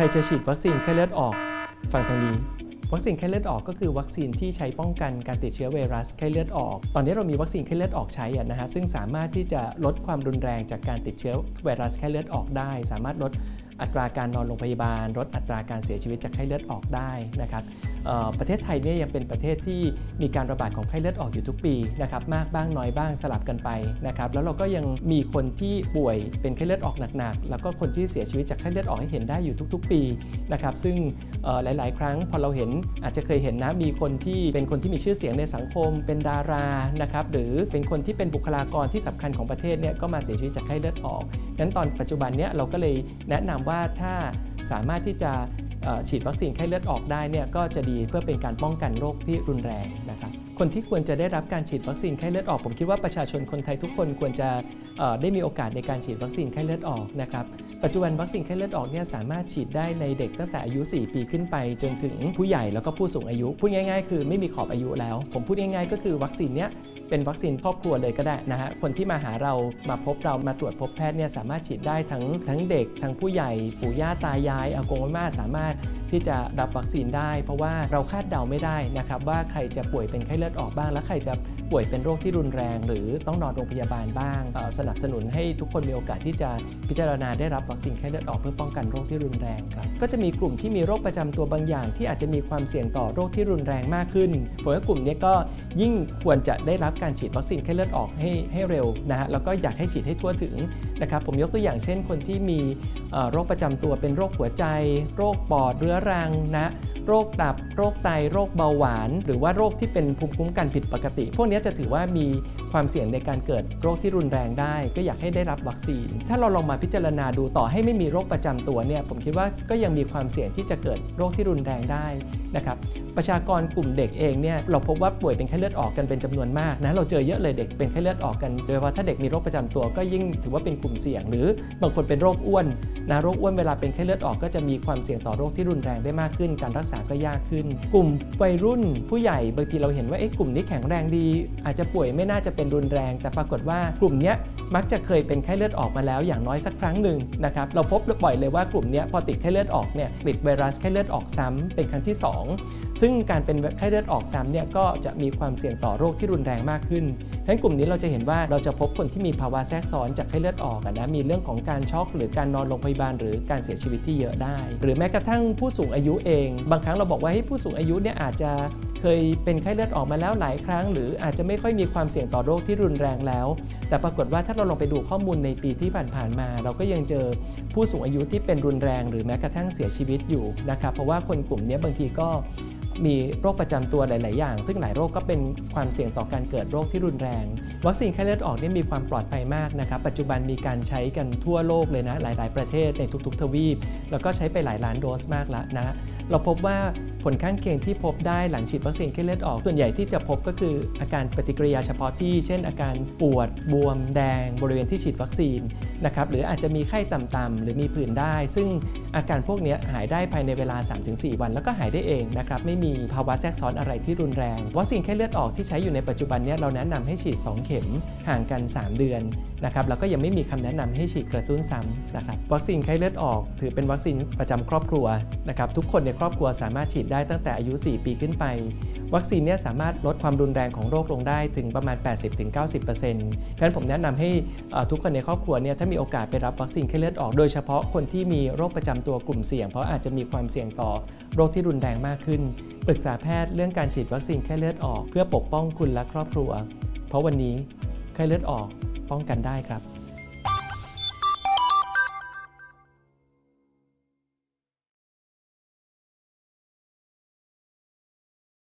รจะฉีดวัคซีนไข้เลือดออกฟังทางนี้วัคซีนไข้เลือดออกก็คือวัคซีนที่ใช้ป้องกันการติดเชื้อไวรัสไข้เลือดออก ตอนนี้เรามีวัคซีนไข้เลือดออกใช้อะนะฮะซึ่งสามารถที่จะลดความรุนแรงจากการติดเชื้อไวรัสไข้เลือดออกได้ สามารถลด อัตราการนอนโรงพยาบาลลดอัตราการเสียชีวิตจากไข้เลือดออกได้นะครับประเทศไทยเนี่ยยังเป็นประเทศที่มีการระบาดของไข้เลือดออกอยู่ทุกปีนะครับมากบ้างน้อยบ้างสลับกันไปนะครับแล้วเราก็ยังมีคนที่ป่วยเป็นไข้เลือดออกหนักๆ แล้วก็คนที่เสียชีวิตจากไข้เลือดออกให้เห็นได้อยู่ทุก ๆ ปีนะครับซึ่งหลาย ๆ ครั้งพอเราเห็นอาจจะเคยเห็นนะมีคนที่เป็นคนที่มีชื่อเสียงในสังคม เป็นดารานะครับหรือเป็นคนที่เป็นบุคลากรที่สำคัญของประเทศเนี่ยก็มาเสียชีวิตจากไข้เลือดออกงั้นตอนปัจจุบันเนี้ยเราก็เลยแนะนำว่าถ้าสามารถที่จะฉีดวัคซีนไข้เลือดออกได้เนี่ยก็จะดีเพื่อเป็นการป้องกันโรคที่รุนแรงนะครับ คนที่ควรจะได้รับการฉีดวัคซีนไข้เลือดออก ผมคิดว่าประชาชนคนไทยทุกคนควรจะได้มีโอกาสในการฉีดวัคซีนไข้เลือดออกนะครับปัจจุบันวัคซีนไข้เลือดออกเนี่ยสามารถฉีดได้ในเด็กตั้งแต่อายุ 4 ปีขึ้นไป จนถึงผู้ใหญ่แล้วก็ผู้สูงอายุพูดง่าย ๆ คือไม่มีขอบอายุแล้ว ผมพูดง่ายๆ ก็คือวัคซีนเนี้ยเป็นวัคซีนครอบครัวเลยก็ได้นะฮะคนที่มาหาเรามาพบเรามาตรวจพบแพทย์เนี่ยสามารถฉีดได้ทั้งทั้งเด็กทั้งผู้ใหญ่ปู่ย่าตายายอากงอาม่าสามารถ ที่จะรับวัคซีนได้ เพราะว่าเราคาดเดาไม่ได้นะครับว่าใครจะป่วยเป็นไข้เลือดออกบ้าง และใครจะป่วยเป็นโรคที่รุนแรง หรือต้องนอนโรงพยาบาลบ้าง สนับสนุนให้ทุกคนมีโอกาสที่จะพิจารณาได้รับวัคซีนไข้เลือดออกเพื่อป้องกันโรคที่รุนแรงครับก็จะมีกลุ่มที่มีโรคประจำตัวบางอย่าง ที่อาจจะมีความเสี่ยงต่อโรคที่รุนแรงมากขึ้นผมว่ากลุ่มนี้ก็ยิ่งควรจะได้รับการฉีดวัคซีนไข้เลือดออกให้ให้เร็วนะฮะแล้วก็อยากให้ฉีดให้ทั่วถึงนะครับผมยกตัวอย่างเช่น คนที่มีโรคประจำตัวเป็นโรคหัวใจ โรคปอดเรื้อรังนะ โรคตับ โรคไต โรคเบาหวาน หรือว่าโรคที่เป็นภูมิคุ้มกันผิดปกติ พวกนี้จะถือว่ามีความเสี่ยงในการเกิดโรคที่รุนแรงได้ ก็อยากให้ได้รับวัคซีน ถ้าเราลองมาพิจารณาดูต่อให้ไม่มีโรคประจำตัวเนี่ยผมคิดว่าก็ยังมีความเสี่ยงที่จะเกิดโรคที่รุนแรงได้นะครับประชากรกลุ่มเด็กเองเนี่ยเราพบว่าป่วยเป็นไข้เลือดออกกันเป็นจำนวนมากนะเราเจอเยอะเลยเด็กเป็นไข้เลือดออกกันโดยเฉพาะถ้าเด็กมีโรคประจำตัวก็ยิ่งถือว่าเป็นกลุ่มเสี่ยง หรือบางคนเป็นโรคอ้วนนะโรคอ้วนเวลาเป็นไข้เลือดออกก็จะมีความเสี่ยงต่อโรคที่รุนแรงได้มากขึ้น การรักษาก็ยากขึ้น กลุ่มวัยรุ่นผู้ใหญ่บางทีเราเห็นว่าเอ๊ะกลุ่มนี้แข็งแรงดี อาจจะป่วยไม่น่าจะเป็นรุนแรง แต่ปรากฏว่ากลุ่มนี้มักจะเคยเป็นไข้เลือดออกมาแล้วอย่างน้อยสักครั้งหนึ่งนะครับเราพบบ่อยเลยว่ากลุ่มนี้พอติดไข้เลือดออกเนี่ยติดไวรัสไข้เลือดออกซ้ำเป็นครั้งที่สองซึ่งการเป็นไข้เลือดออกซ้ำเนี่ยก็จะมีความเสี่ยงต่อโรคที่รุนแรงมากขึ้นฉะนั้นกลุ่มนี้เราจะเห็นว่าเราจะพบคนที่มีภาวะแทรกซ้อนจากไข้เลือดออกนะมีเรื่องของการช็อก หรือการนอนโรงพยาบาล หรือการเสียชีวิตที่เยอะได้ หรือแม้กระทั่งผู้สูงูงอายุเอง บางครั้งเราบอกว่าให้ผู้สูงอายุเนี่ยอาจจะเคยเป็นไข้เลือดออกมาแล้วหลายครั้ง หรืออาจจะไม่ค่อยมีความเสี่ยงต่อโรคที่รุนแรงแล้ว แต่ปรากฏว่าถ้าเราลองไปดูข้อมูลในปีที่ผ่านๆมา เราก็ยังเจอผู้สูงอายุที่เป็นรุนแรง หรือแม้กระทั่งเสียชีวิตอยู่นะครับเพราะว่าคนกลุ่มนี้บางทีก็ มีโรคประจำตัวหลาย ๆ อย่าง ซึ่งหลายโรคก็เป็นความเสี่ยงต่อการเกิดโรคที่รุนแรง วัคซีนไข้เลือดออกนี่มีความปลอดภัยมากนะครับปัจจุบันมีการใช้กันทั่วโลกเลยนะหลาย ๆ ประเทศในทุก ๆ ทวีป แล้วก็ใช้ไปหลายล้านโดสมากแล้วนะเราพบว่าผลข้างเคียงที่พบได้หลังฉีดวัคซีนไข้เลือดออก ส่วนใหญ่ที่จะพบก็คืออาการปฏิกิริยาเฉพาะที่ เช่น อาการปวดบวมแดง บริเวณที่ฉีดวัคซีนนะครับหรืออาจจะมีไข้ต่ำๆหรือมีผื่นได้ ซึ่งอาการพวกนี้หายได้ภายในเวลา 3-4 วัน แล้วก็หายได้เองนะครับไม่มีภาวะแทรกซ้อนอะไรที่รุนแรง วัคซีนไข้เลือดออกที่ใช้อยู่ในปัจจุบันนี้เราแนะนำให้ฉีด 2 เข็มห่างกัน 3 เดือนนะครับแล้วก็ยังไม่มีคำแนะนำให้ฉีดกระตุ้นซ้ำนะครับวัคซีนไข้เลือดออก ถือเป็นวัคซีนประจำครอบครัวนะครับทุกคนในครอบครัวสามารถฉีดได้ตั้งแต่อายุ 4 ปีขึ้นไป วัคซีนเนี่ยสามารถลดความรุนแรงของโรคลงได้ถึงประมาณ 80-90%เพราะฉะนั้นผมแนะนำให้ทุกคนในครอบครัวเนี่ยถ้ามีโอกาสไปรับวัคซีนไข้เลือดออกโดยเฉพาะคนที่มีโรคประจำตัวกลุ่มเสี่ยง เพราะอาจจะมีความเสี่ยงต่อโรคที่รุนแรงมากขึ้น ปรึกษาแพทย์เรื่องการฉีดวัคซีนไข้เลือดออก เพื่อปกป้องคุณและครอบครัว เพราะวันนี้ไข้เลือดออกป้องกันได้ครับ